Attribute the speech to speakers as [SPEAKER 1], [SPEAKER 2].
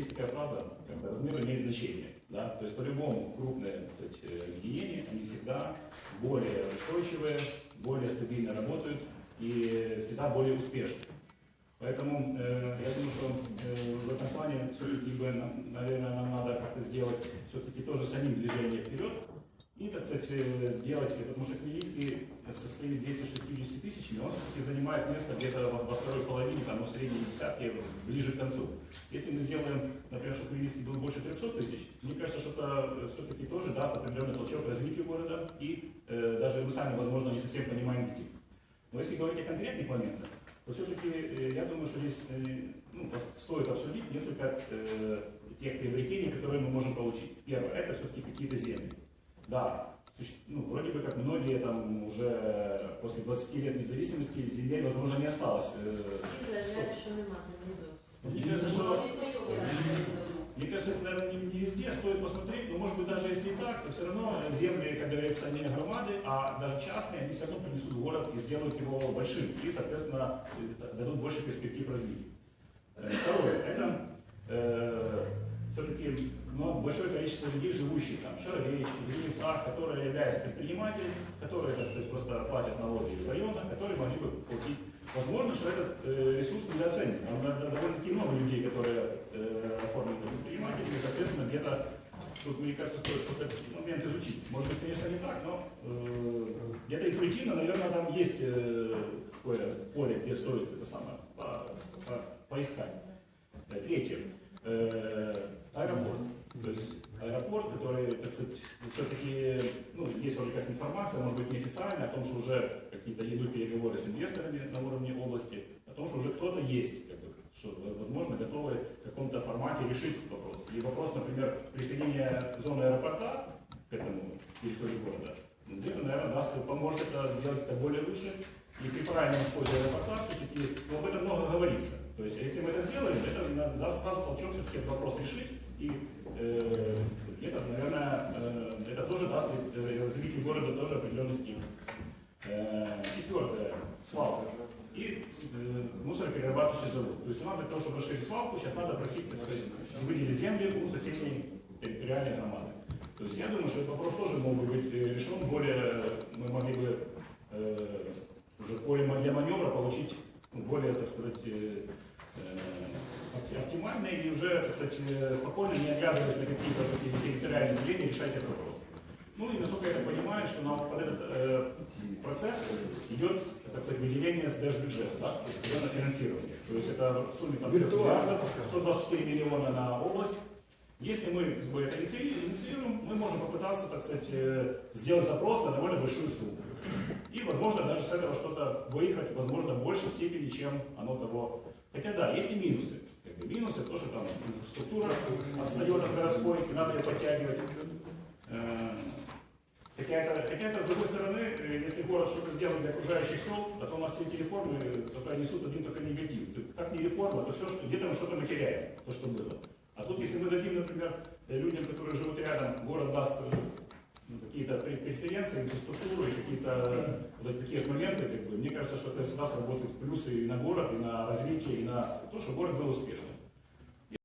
[SPEAKER 1] есть такая фраза, как бы, размер имеет значение. Да? То есть по-любому крупные кстати, э, они всегда более устойчивые, более стабильно работают и всегда более успешны. Поэтому э, я думаю, что э, в этом плане все-таки бы, наверное, нам надо как-то сделать все-таки тоже самим движение вперед и, так сказать, э, сделать, потому что Хмельницкий со своими 260 тысячами, он все-таки занимает место где-то во, во второй половине, в средней десятке, ближе к концу. Если мы сделаем, например, что Хмельницкий был больше 300 тысяч, мне кажется, что это все-таки тоже даст определенный толчок развитию города, и э, даже мы сами, возможно, не совсем понимаем где. Но если говорить о конкретных моментах, то все-таки э, я думаю, что здесь э, ну, стоит обсудить несколько э, тех приобретений, которые мы можем получить. Первое, это все-таки какие-то земли. Да, ну, вроде бы как многие там уже после 20 лет независимости земель, возможно, не осталось. Э,
[SPEAKER 2] Всі заявляють, що нема землі зовсім.
[SPEAKER 1] Мне кажется, что,
[SPEAKER 2] Всі заявляють.
[SPEAKER 1] мне кажется, это, наверное, не, не везде стоит посмотреть, но может быть даже если и так, то все равно земли, как говорится, не громады, а даже частные, они все равно принесут в город и сделают его большим, и, соответственно, э, дадут больше перспектив развития. Э, Второе, это э, все-таки ну, большое количество людей, живущих там, в Шаровечке, которые являются предпринимателями, которые, так сказать, просто платят налоги из района, которые могли бы получить. Возможно, что этот э, ресурс недооценен. Там довольно-таки много людей, которые э, оформлены предпринимателями, и, соответственно, где-то Тут, мне кажется, стоит вот этот момент изучить. Может быть, конечно, не так, но э, где-то интуитивно, наверное, там есть э, такое поле, где стоит это самое по- по- поискать. Третье. Э, аэропорт. То есть аэропорт, который, так сказать, все-таки, ну, есть вроде как информация, может быть, неофициальная, о том, что уже какие-то идут переговоры с инвесторами на уровне области, о том, что уже кто-то есть, как бы, что, возможно, готовы в каком-то формате решить этот вопрос. И вопрос, например, присоединения зоны аэропорта к этому территории города, ну, где-то, наверное, даст, поможет это сделать это более выше. И при правильном использовании аэропорта все-таки, ну, об этом много говорится. То есть, если мы это сделали, это даст сразу толчок все-таки этот вопрос решить. И э, это, наверное, э, это тоже даст э, развитию города тоже определенный стимул. Э, четвертое. Свалка. И э, мусороперерабатывающий завод. То есть нам для того, чтобы расширить свалку, сейчас надо просить, выделить земли у соседней территориальной громады. То есть я думаю, что этот вопрос тоже мог бы быть э, решен более, мы могли бы э, уже поле для маневра получить более, так сказать, э, э, опти- оптимальные и уже, так сказать, э, спокойно, не оглядываясь на какие-то такие территориальные деления, решать этот вопрос. Ну и, насколько я понимаю, что нам под этот э, процесс идет, так сказать, выделение с бюджета, да, на финансирование. То есть это в сумме там, миллиардов, 124 миллиона на область. Если мы как бы, это инициируем, мы можем попытаться, так сказать, сделать запрос на довольно большую сумму. И, возможно, даже с этого что-то выиграть, возможно, в большей степени, чем оно того. Хотя да, есть и минусы. Как бы минусы, то, что там инфраструктура отстает от городской, и надо ее подтягивать. Э, Хотя это, хотя это, с другой стороны, э, если город что-то сделает для окружающих сел, а то у нас все эти реформы только несут один только негатив. Как не реформа, то все, что где-то мы что-то мы теряем, то, что было. А тут, если мы дадим, например, э, людям, которые живут рядом, город даст э, ну, какие-то пре- преференции, инфраструктуру и какие-то вот такие моменты, как бы, мне кажется, что это всегда сработает в плюсы и на город, и на развитие, и на то, что город был успешным.